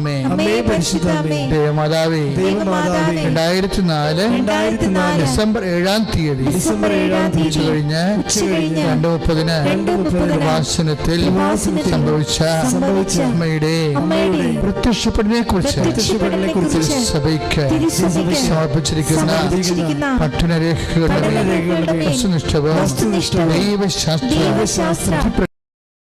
അമ്മേ ദേവമാതാവേ. ദൈവമാതാവേ. രണ്ടായിരത്തി നാല് രണ്ടായിരത്തി നാല് ഡിസംബർ ഏഴാം തീയതി ഡിസംബർ ഏഴാം തീയതി ഉച്ചകഴിഞ്ഞ് രണ്ട് മുപ്പതിന് കൃപാസനത്തിൽ സംഭവിച്ച സംഭവിച്ച അമ്മയുടെ പ്രത്യക്ഷപ്പെടലിനെ കുറിച്ച് സഭയ്ക്ക് സമർപ്പിച്ചിരിക്കുന്ന പഠനരേഖകളുടെ വസ്തുനിഷ്ഠവും ദൈവശാസ്ത്ര